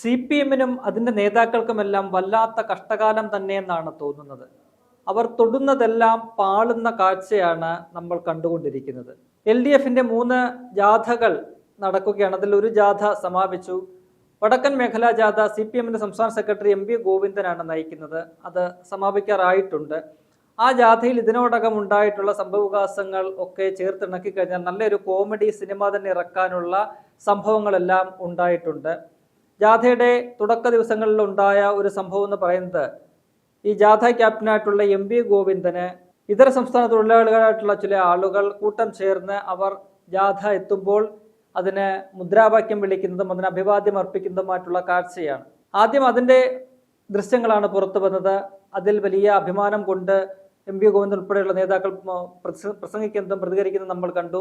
C P എമ്മിനും അതിന്റെ നേതാക്കൾക്കുമെല്ലാം വല്ലാത്ത കഷ്ടകാലം തന്നെയെന്നാണ് തോന്നുന്നത്. അവർ തൊടുന്നതെല്ലാം പാളുന്ന കാഴ്ചയാണ് നമ്മൾ കണ്ടുകൊണ്ടിരിക്കുന്നത്. എൽ ഡി എഫിന്റെ മൂന്ന് ജാഥകൾ നടക്കുകയാണ്. അതിൽ ഒരു ജാഥ സമാപിച്ചു. വടക്കൻ മേഖലാ ജാഥ സി പി എമ്മിന്റെ സംസ്ഥാന സെക്രട്ടറി എം വി ഗോവിന്ദനാണ് നയിക്കുന്നത്. അത് സമാപിക്കാറായിട്ടുണ്ട്. ആ ജാഥയിൽ ഇതിനോടകം ഉണ്ടായിട്ടുള്ള സംഭവവികാസങ്ങൾ ഒക്കെ ചേർത്തിണക്കി കഴിഞ്ഞാൽ നല്ലൊരു കോമഡി സിനിമ തന്നെ ഇറക്കാനുള്ള സംഭവങ്ങളെല്ലാം ഉണ്ടായിട്ടുണ്ട്. ജാഥയുടെ തുടക്ക ദിവസങ്ങളിൽ ഉണ്ടായ ഒരു സംഭവം എന്ന് പറയുന്നത് ഈ ജാഥ ക്യാപ്റ്റനായിട്ടുള്ള എം വി ഗോവിന്ദന് ഇതര സംസ്ഥാന തൊഴിലാളികളായിട്ടുള്ള ചില ആളുകൾ കൂട്ടം ചേർന്ന് അവർ ജാഥ എത്തുമ്പോൾ അതിന് മുദ്രാവാക്യം വിളിക്കുന്നതും അതിന് അഭിവാദ്യം അർപ്പിക്കുന്നതുമായിട്ടുള്ള കാഴ്ചയാണ്. ആദ്യം അതിന്റെ ദൃശ്യങ്ങളാണ് പുറത്തു വന്നത്. അതിൽ വലിയ അഭിമാനം കൊണ്ട് എം വി ഗോവിന്ദൻ ഉൾപ്പെടെയുള്ള നേതാക്കൾ പ്രസംഗിക്കുന്നതും പ്രതികരിക്കുന്നതും നമ്മൾ കണ്ടു.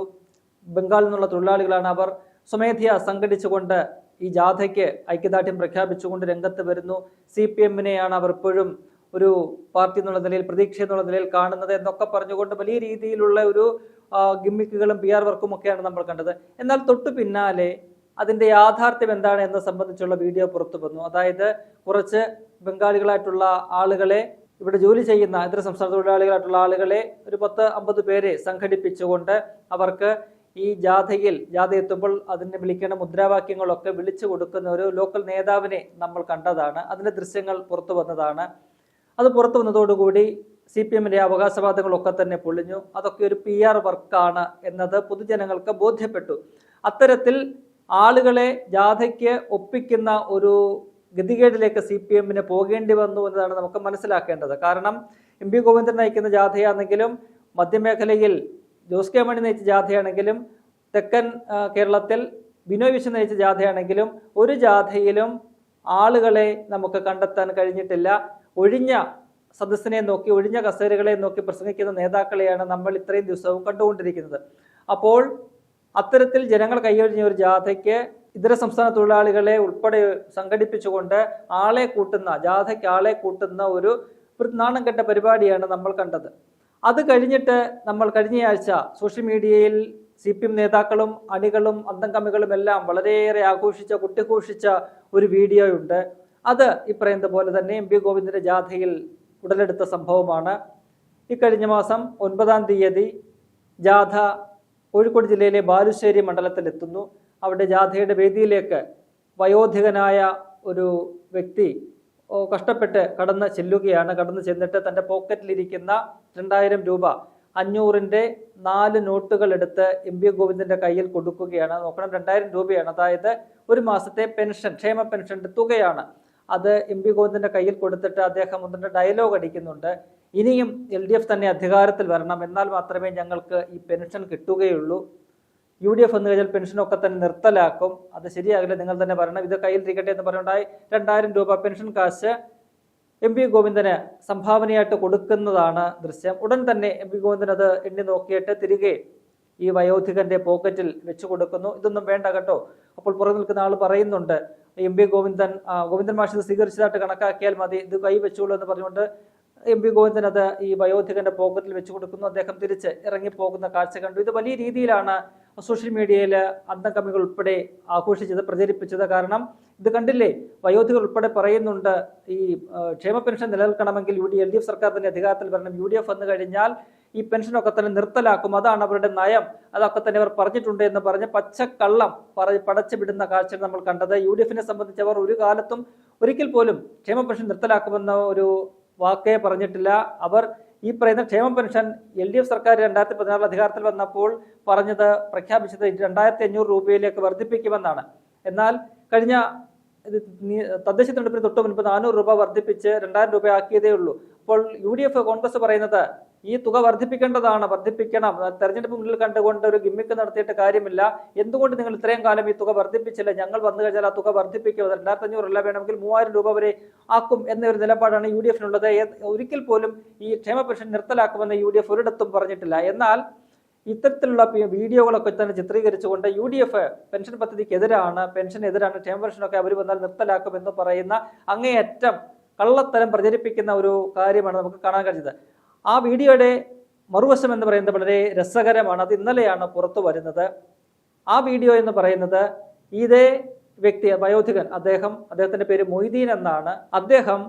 ബംഗാളിൽ നിന്നുള്ള തൊഴിലാളികളാണ് അവർ സ്വമേധയാ സംഘടിച്ചുകൊണ്ട് ഈ ജാഥയ്ക്ക് ഐക്യദാർഢ്യം പ്രഖ്യാപിച്ചുകൊണ്ട് രംഗത്ത് വരുന്നു. സി പി എമ്മിനെയാണ് അവർ ഇപ്പോഴും ഒരു പാർട്ടി എന്നുള്ള നിലയിൽ പ്രതീക്ഷ എന്നുള്ള നിലയിൽ കാണുന്നത് എന്നൊക്കെ പറഞ്ഞുകൊണ്ട് വലിയ രീതിയിലുള്ള ഒരു ഗിമ്മിക്കുകളും പി ആർ വർക്കും ഒക്കെയാണ് നമ്മൾ കണ്ടത്. എന്നാൽ തൊട്ടു പിന്നാലെ അതിന്റെ യാഥാർത്ഥ്യം എന്താണ് എന്ന് സംബന്ധിച്ചുള്ള വീഡിയോ പുറത്തു വന്നു. അതായത് കുറച്ച് ബംഗാളികളായിട്ടുള്ള ആളുകളെ ഇവിടെ ജോലി ചെയ്യുന്ന ഇതര സംസ്ഥാന തൊഴിലാളികളായിട്ടുള്ള ആളുകളെ ഒരു പത്ത് അമ്പത് പേരെ സംഘടിപ്പിച്ചുകൊണ്ട് അവർക്ക് ഈ ജാഥയിൽ ജാഥ എത്തുമ്പോൾ അതിന് വിളിക്കേണ്ട മുദ്രാവാക്യങ്ങളൊക്കെ വിളിച്ചു കൊടുക്കുന്ന ഒരു ലോക്കൽ നേതാവിനെ നമ്മൾ കണ്ടതാണ്. അതിന്റെ ദൃശ്യങ്ങൾ പുറത്തു വന്നതാണ്. അത് പുറത്തു വന്നതോടുകൂടി സി പി എമ്മിന്റെ അവകാശവാദങ്ങളൊക്കെ തന്നെ പൊളിഞ്ഞു. അതൊക്കെ ഒരു പി ആർ വർക്കാണ് എന്നത് പൊതുജനങ്ങൾക്ക് ബോധ്യപ്പെട്ടു. അത്തരത്തിൽ ആളുകളെ ജാഥയ്ക്ക് ഒപ്പിക്കുന്ന ഒരു ഗതികേടിലേക്ക് സി പി എമ്മിന് പോകേണ്ടി വന്നു എന്നതാണ് നമുക്ക് മനസ്സിലാക്കേണ്ടത്. കാരണം എം പി ഗോവിന്ദൻ നയിക്കുന്ന ജാഥയാണെങ്കിലും മധ്യമേഖലയിൽ ജോസ് കെ മണി നയിച്ച ജാഥയാണെങ്കിലും തെക്കൻ കേരളത്തിൽ ബിനോയ് വിശ്വൻ നയിച്ച ജാഥയാണെങ്കിലും ഒരു ജാഥയിലും ആളുകളെ നമുക്ക് കണ്ടെത്താൻ കഴിഞ്ഞിട്ടില്ല. ഒഴിഞ്ഞ സദസ്സിനെ നോക്കി ഒഴിഞ്ഞ കസേരകളെ നോക്കി പ്രസംഗിക്കുന്ന നേതാക്കളെയാണ് നമ്മൾ ഇത്രയും ദിവസവും കണ്ടുകൊണ്ടിരിക്കുന്നത്. അപ്പോൾ അത്തരത്തിൽ ജനങ്ങൾ കൈയൊഴിഞ്ഞ ഒരു ജാഥയ്ക്ക് ഇതര സംസ്ഥാന തൊഴിലാളികളെ ഉൾപ്പെടെ സംഘടിപ്പിച്ചുകൊണ്ട് ആളെ കൂട്ടുന്ന ജാഥയ്ക്ക് ആളെ കൂട്ടുന്ന ഒരു നാണം കെട്ട പരിപാടിയാണ് നമ്മൾ കണ്ടത്. അത് കഴിഞ്ഞിട്ട് നമ്മൾ കഴിഞ്ഞയാഴ്ച സോഷ്യൽ മീഡിയയിൽ സി പി എം നേതാക്കളും അണികളും അന്തംകമ്മികളും എല്ലാം വളരെയേറെ ആഘോഷിച്ച കുട്ടിഘോഷിച്ച ഒരു വീഡിയോ ഉണ്ട്. അത് ഈ പറയുന്നത് പോലെ തന്നെ എം പി ഗോവിന്ദന്റെ ജാഥയിൽ ഉടലെടുത്ത സംഭവമാണ്. ഇക്കഴിഞ്ഞ മാസം ഒൻപതാം തീയതി ജാഥ കോഴിക്കോട് ജില്ലയിലെ ബാലുശ്ശേരി മണ്ഡലത്തിലെത്തുന്നു. അവിടെ ജാഥയുടെ വേദിയിലേക്ക് വയോധികനായ ഒരു വ്യക്തി കഷ്ടപ്പെട്ട് കടന്ന് ചെല്ലുകയാണ്. കടന്ന് ചെന്നിട്ട് തന്റെ പോക്കറ്റിലിരിക്കുന്ന രണ്ടായിരം രൂപ അഞ്ഞൂറിന്റെ നാല് നോട്ടുകൾ എടുത്ത് എം വി ഗോവിന്ദന്റെ കയ്യിൽ കൊടുക്കുകയാണ്. നോക്കണം രണ്ടായിരം രൂപയാണ്. അതായത് ഒരു മാസത്തെ പെൻഷൻ ക്ഷേമ പെൻഷന്റെ തുകയാണ്. അത് എം പി ഗോവിന്ദന്റെ കയ്യിൽ കൊടുത്തിട്ട് അദ്ദേഹം ഒന്നിന്റെ ഡയലോഗ് അടിക്കുന്നുണ്ട്. ഇനിയും എൽ ഡി എഫ് തന്നെ അധികാരത്തിൽ വരണം. എന്നാൽ മാത്രമേ ഞങ്ങൾക്ക് ഈ പെൻഷൻ കിട്ടുകയുള്ളൂ. യു ഡി എഫ് എന്ന് കഴിഞ്ഞാൽ പെൻഷനൊക്കെ തന്നെ നിർത്തലാക്കും. അത് ശരിയാകില്ല. നിങ്ങൾ തന്നെ പറയണം. ഇത് കയ്യിലിരിക്കട്ടെ എന്ന് പറഞ്ഞുണ്ടായി രണ്ടായിരം രൂപ പെൻഷൻ കാശ് എം പി ഗോവിന്ദന് സംഭാവനയായിട്ട് കൊടുക്കുന്നതാണ് ദൃശ്യം. ഉടൻ തന്നെ എം പി ഗോവിന്ദൻ അത് എണ്ണി നോക്കിയിട്ട് തിരികെ ഈ വയോധികന്റെ പോക്കറ്റിൽ വെച്ചു കൊടുക്കുന്നു. ഇതൊന്നും വേണ്ട കേട്ടോ. അപ്പോൾ പുറകു നിൽക്കുന്ന ആൾ പറയുന്നുണ്ട് എം പി ഗോവിന്ദൻ ഗോവിന്ദൻ മാഷ് ഇത് സ്വീകരിച്ചതായിട്ട് കണക്കാക്കിയാൽ മതി. ഇത് കൈ വെച്ചോളൂ എന്ന് പറഞ്ഞുകൊണ്ട് എം പി ഗോവിന്ദൻ അത് ഈ വയോധികന്റെ പോക്കറ്റിൽ വെച്ചു കൊടുക്കുന്നു. അദ്ദേഹം തിരിച്ച് ഇറങ്ങി പോകുന്ന കാഴ്ച കണ്ടു. ഇത് വലിയ രീതിയിലാണ് സോഷ്യൽ മീഡിയയിൽ അന്തംകമ്മികൾ ഉൾപ്പെടെ ആഘോഷിച്ചത് പ്രചരിപ്പിച്ചത് കാരണം ഇത് കണ്ടില്ലേ? വയോധികർ ഉൾപ്പെടെ പറയുന്നുണ്ട് ഈ ക്ഷേമ pension നിലനിൽക്കണമെങ്കിൽ U D L D F സർക്കാർ തന്നെ അധികാരത്തിൽ വരണം. യു ഡി എഫ് വന്നു കഴിഞ്ഞാൽ ഈ പെൻഷനൊക്കെ തന്നെ നിർത്തലാക്കും. അതാണ് അവരുടെ നയം. അതൊക്കെ തന്നെ അവർ പറഞ്ഞിട്ടുണ്ട് എന്ന് പറഞ്ഞ് പച്ചക്കള്ളം പറ പടച്ചു വിടുന്ന നമ്മൾ കണ്ടത്. യു ഡി എഫിനെ സംബന്ധിച്ച് അവർ ഒരു കാലത്തും ഒരിക്കൽ പോലും ക്ഷേമ പെൻഷൻ നിർത്തലാക്കുമെന്ന ഒരു വാക്കേ പറഞ്ഞിട്ടില്ല. അവർ ഈ പറയുന്ന ക്ഷേമ പെൻഷൻ എൽ ഡി എഫ് സർക്കാർ രണ്ടായിരത്തി പതിനാറിൽ അധികാരത്തിൽ വന്നപ്പോൾ പറഞ്ഞത് പ്രഖ്യാപിച്ചത് രണ്ടായിരത്തി അഞ്ഞൂറ് രൂപയിലേക്ക് വർദ്ധിപ്പിക്കുമെന്നാണ്. എന്നാൽ കഴിഞ്ഞ തദ്ദേശ തെരഞ്ഞെടുപ്പിന് തൊട്ട് മുൻപ് നാനൂറ് രൂപ വർദ്ധിപ്പിച്ച് രണ്ടായിരം രൂപ ആക്കിയതേ ഉള്ളൂ അപ്പോൾ യു ഡി എഫ് കോൺഗ്രസ് പറയുന്നത് ഈ തുക വർദ്ധിപ്പിക്കേണ്ടതാണ്. വർദ്ധിപ്പിക്കണം. തെരഞ്ഞെടുപ്പ് മുന്നിൽ കണ്ടുകൊണ്ട് ഒരു ഗിമ്മിക്ക് നടത്തിയിട്ട് കാര്യമില്ല. എന്തുകൊണ്ട് നിങ്ങൾ ഇത്രയും കാലം ഈ തുക വർദ്ധിപ്പിച്ചില്ല? ഞങ്ങൾ വന്നു കഴിഞ്ഞാൽ ആ തുക വർദ്ധിപ്പിക്കും. രണ്ടായിരത്തി അഞ്ഞൂറല്ല വേണമെങ്കിൽ മൂവായിരം രൂപ വരെ ആക്കും എന്നൊരു നിലപാടാണ് യു ഡി എഫിനുള്ളത് ഒരിക്കൽ പോലും ഈ ക്ഷേമ പെൻഷൻ നിർത്തലാക്കുമെന്ന് യു ഡി എഫ് ഒരിടത്തും പറഞ്ഞിട്ടില്ല. എന്നാൽ ഇത്തരത്തിലുള്ള വീഡിയോകളൊക്കെ തന്നെ ചിത്രീകരിച്ചുകൊണ്ട് യു ഡി എഫ് പെൻഷൻ പദ്ധതിക്കെതിരാണ് പെൻഷൻ എതിരാണ് ക്ഷേമ പെൻഷനൊക്കെ അവർ വന്നാൽ നിർത്തലാക്കുമെന്ന് പറയുന്ന അങ്ങേയറ്റം കള്ളത്തരം പ്രചരിപ്പിക്കുന്ന ഒരു കാര്യമാണ് നമുക്ക് കാണാൻ കഴിഞ്ഞത്. ആ വീഡിയോയുടെ മറുവശം എന്ന് പറയുന്നത് വളരെ രസകരമാണ്. അത് ഇന്നലെയാണ് പുറത്തു വരുന്നത്. ആ വീഡിയോ എന്ന് പറയുന്നത് ഇതേ വ്യക്തി വയോധികൻ അദ്ദേഹം അദ്ദേഹത്തിന്റെ പേര് മൊയ്തീൻ എന്നാണ്. അദ്ദേഹം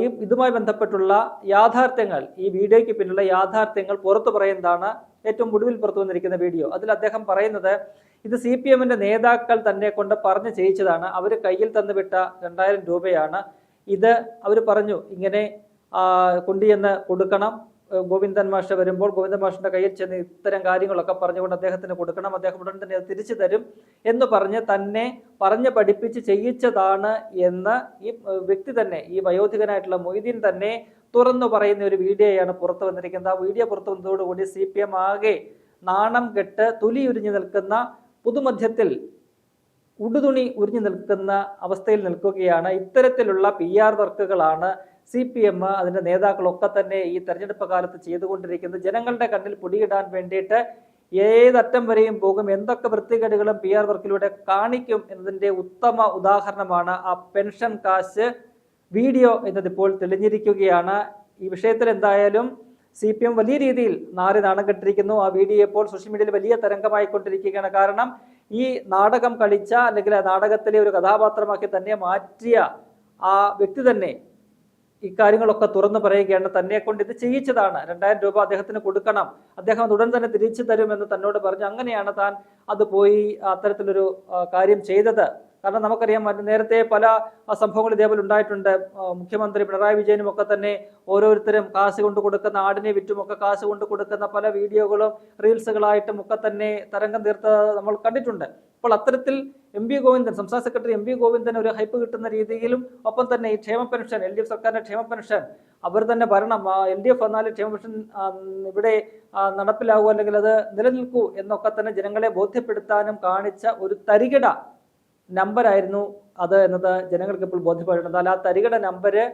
ഈ ഇതുമായി ബന്ധപ്പെട്ടുള്ള യാഥാർത്ഥ്യങ്ങൾ ഈ വീഡിയോയ്ക്ക് പിന്നിലുള്ള യാഥാർത്ഥ്യങ്ങൾ പുറത്തു പറയുന്നതാണ് ഏറ്റവും ഒടുവിൽ പുറത്തു വന്നിരിക്കുന്ന വീഡിയോ. അതിൽ അദ്ദേഹം പറയുന്നത് ഇത് സി പി എമ്മിന്റെ നേതാക്കൾ തന്നെ കൊണ്ട് പറഞ്ഞു ചെയ്യിച്ചതാണ്. അവർ കയ്യിൽ തന്നു തന്നുവിട്ട രണ്ടായിരം രൂപയാണ്. ഇത് അവർ പറഞ്ഞു ഇങ്ങനെ കൊണ്ടുചെന്ന് കൊടുക്കണം. ഗോവിന്ദൻ മാഷ വരുമ്പോൾ ഗോവിന്ദൻ മാഷിന്റെ കയ്യിൽ ചെന്ന് ഇത്തരം കാര്യങ്ങളൊക്കെ പറഞ്ഞുകൊണ്ട് അദ്ദേഹത്തിന് കൊടുക്കണം. അദ്ദേഹം ഉടൻ തന്നെ തിരിച്ചു തരും എന്ന് പറഞ്ഞ് തന്നെ പറഞ്ഞ് പഠിപ്പിച്ച് ചെയ്യിച്ചതാണ് എന്ന് ഈ വ്യക്തി തന്നെ ഈ വയോധികനായിട്ടുള്ള മൊയ്തീൻ തന്നെ തുറന്നു പറയുന്ന ഒരു വീഡിയോയാണ് പുറത്തു വന്നിരിക്കുന്നത്. ആ വീഡിയോ പുറത്തു വന്നതോടുകൂടി സി പി എം ആകെ നാണം കെട്ട് തുലി ഉരിഞ്ഞു നിൽക്കുന്ന പുതുമധ്യത്തിൽ ഉടുതുണി ഉരിഞ്ഞു നിൽക്കുന്ന അവസ്ഥയിൽ നിൽക്കുകയാണ്. ഇത്തരത്തിലുള്ള പി ആർ വർക്കുകളാണ് സി പി എം അതിന്റെ നേതാക്കളൊക്കെ തന്നെ ഈ തെരഞ്ഞെടുപ്പ് കാലത്ത് ചെയ്തുകൊണ്ടിരിക്കുന്നത് ജനങ്ങളുടെ കണ്ണിൽ പൊടിയിടാൻ വേണ്ടിയിട്ട് ഏതറ്റം വരെയും പോകും. എന്തൊക്കെ വൃത്തികേടുകളും പി ആർ വർക്കിലൂടെ കാണിക്കും എന്നതിന്റെ ഉത്തമ ഉദാഹരണമാണ് ആ പെൻഷൻ കാശ് വീഡിയോ എന്നതിപ്പോൾ തെളിഞ്ഞിരിക്കുകയാണ്. ഈ വിഷയത്തിൽ എന്തായാലും സി പി എം വലിയ രീതിയിൽ നാറി നാണം കെട്ടിരിക്കുന്നു. ആ വീഡിയോ ഇപ്പോൾ സോഷ്യൽ മീഡിയയിൽ വലിയ തരംഗമായിക്കൊണ്ടിരിക്കുകയാണ്. കാരണം ഈ നാടകം കളിച്ച അല്ലെങ്കിൽ ആ നാടകത്തിലെ ഒരു കഥാപാത്രമാക്കി തന്നെ മാറ്റിയ ആ വ്യക്തി തന്നെ ഇക്കാര്യങ്ങളൊക്കെ തുറന്നു പറയുകയാണ്. തന്നെ കൊണ്ട് ഇത് ചെയ്യിച്ചതാണ്. രണ്ടായിരം രൂപ അദ്ദേഹത്തിന് കൊടുക്കണം. അദ്ദേഹം അത് ഉടൻ തന്നെ തിരിച്ചു തരുമെന്ന് തന്നോട് പറഞ്ഞു. അങ്ങനെയാണ് താൻ അത് പോയി അത്തരത്തിലൊരു കാര്യം ചെയ്തത്. കാരണം നമുക്കറിയാം നേരത്തെ പല സംഭവങ്ങൾ ഇതേപോലെ ഉണ്ടായിട്ടുണ്ട്. മുഖ്യമന്ത്രി പിണറായി വിജയനും ഒക്കെ തന്നെ ഓരോരുത്തരും കാശ് കൊണ്ട് കൊടുക്കുന്ന ആടിനെ വിറ്റും ഒക്കെ കാശ് കൊണ്ട് കൊടുക്കുന്ന പല വീഡിയോകളും റീൽസുകളായിട്ടും ഒക്കെ തന്നെ തരംഗം തീർത്ത നമ്മൾ കണ്ടിട്ടുണ്ട്. അപ്പോൾ അത്തരത്തിൽ എം വി ഗോവിന്ദൻ സംസ്ഥാന സെക്രട്ടറി എം വി ഗോവിന്ദൻ ഒരു ഹൈപ്പ് കിട്ടുന്ന രീതിയിലും ഒപ്പം തന്നെ ഈ ക്ഷേമ പെൻഷൻ എൽ ഡി എഫ് സർക്കാരിന്റെ ക്ഷേമ പെൻഷൻ അവർ തന്നെ ഭരണം എൽ ഡി എഫ് വന്നാൽ ക്ഷേമ പെൻഷൻ ഇവിടെ നടപ്പിലാകൂ അല്ലെങ്കിൽ അത് നിലനിൽക്കൂ എന്നൊക്കെ തന്നെ ജനങ്ങളെ ബോധ്യപ്പെടുത്താനും കാണിച്ച ഒരു തരികിട നമ്പറായിരുന്നു അത് എന്നത് ജനങ്ങൾക്ക് ഇപ്പോൾ ബോധ്യപ്പെട്ടിട്ടുണ്ട്. എന്നാൽ ആ തരികട നമ്പര്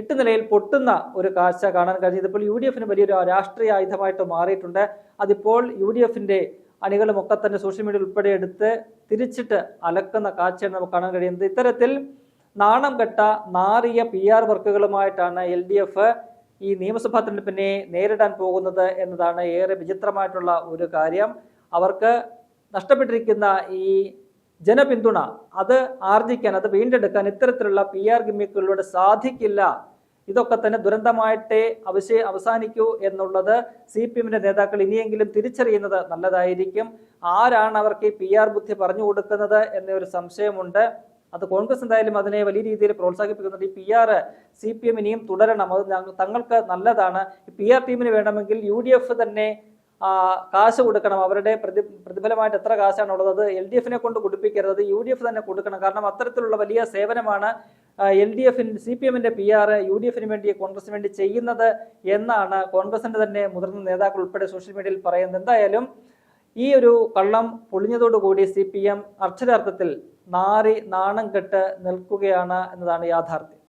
എട്ട് നിലയിൽ പൊട്ടുന്ന ഒരു കാഴ്ച കാണാൻ കഴിഞ്ഞു. ഇതിപ്പോൾ യു ഡി എഫിന് വലിയൊരു രാഷ്ട്രീയ ആയുധമായിട്ട് മാറിയിട്ടുണ്ട്. അതിപ്പോൾ യു ഡി എഫിന്റെ അണികളുമൊക്കെ തന്നെ സോഷ്യൽ മീഡിയ ഉൾപ്പെടെ എടുത്ത് തിരിച്ചിട്ട് അലക്കുന്ന കാഴ്ചയാണ് നമുക്ക് കാണാൻ കഴിയുന്നത്. ഇത്തരത്തിൽ നാണം കെട്ട നാറിയ പി ആർ വർക്കുകളുമായിട്ടാണ് എൽ ഡി എഫ് ഈ നിയമസഭാ തെരഞ്ഞെടുപ്പിനെ നേരിടാൻ പോകുന്നത് എന്നതാണ് ഏറെ വിചിത്രമായിട്ടുള്ള ഒരു കാര്യം. അവർക്ക് നഷ്ടപ്പെട്ടിരിക്കുന്ന ഈ ജനപിന്തുണ അത് ആർജിക്കാൻ അത് വീണ്ടെടുക്കാൻ ഇത്തരത്തിലുള്ള പി ആർ ഗിമ്മിക്കുകളിലൂടെ സാധിക്കില്ല. ഇതൊക്കെ തന്നെ ദുരന്തമായിട്ടേ അവശേ അവസാനിക്കൂ എന്നുള്ളത് സി പി എമ്മിന്റെ നേതാക്കൾ ഇനിയെങ്കിലും തിരിച്ചറിയുന്നത് നല്ലതായിരിക്കും. ആരാണ് അവർക്ക് ഈ പി ആർ ബുദ്ധി പറഞ്ഞു കൊടുക്കുന്നത് എന്നൊരു സംശയമുണ്ട്. അത് കോൺഗ്രസ് എന്തായാലും അതിനെ വലിയ രീതിയിൽ പ്രോത്സാഹിപ്പിക്കുന്നുണ്ട്. ഈ P R C P M ഇനിയും തുടരണം. അത് തങ്ങൾക്ക് നല്ലതാണ്. പി ആർ ടീമിന് വേണമെങ്കിൽ യു ഡി എഫ് തന്നെ കാശ് കൊടുക്കണം. അവരുടെ പ്രതി പ്രതിഫലമായിട്ട് എത്ര കാശാണുള്ളത്? അത് എൽ ഡി എഫിനെ കൊണ്ട് കൊടുപ്പിക്കരുത്. യു ഡി എഫ് തന്നെ കൊടുക്കണം. കാരണം അത്തരത്തിലുള്ള വലിയ സേവനമാണ് എൽ ഡി എഫിൻ സി പി എമ്മിന്റെ പി ആർ യു ഡി എഫിന് വേണ്ടി കോൺഗ്രസിന് വേണ്ടി ചെയ്യുന്നത് എന്നാണ് കോൺഗ്രസിന്റെ തന്നെ മുതിർന്ന നേതാക്കൾ ഉൾപ്പെടെ സോഷ്യൽ മീഡിയയിൽ പറയുന്നത്. എന്തായാലും ഈ ഒരു കള്ളം പൊളിഞ്ഞതോടുകൂടി സി പി എം അക്ഷരാർത്ഥത്തിൽ നാറി നാണം കെട്ട് നിൽക്കുകയാണ് എന്നതാണ് യാഥാർത്ഥ്യം.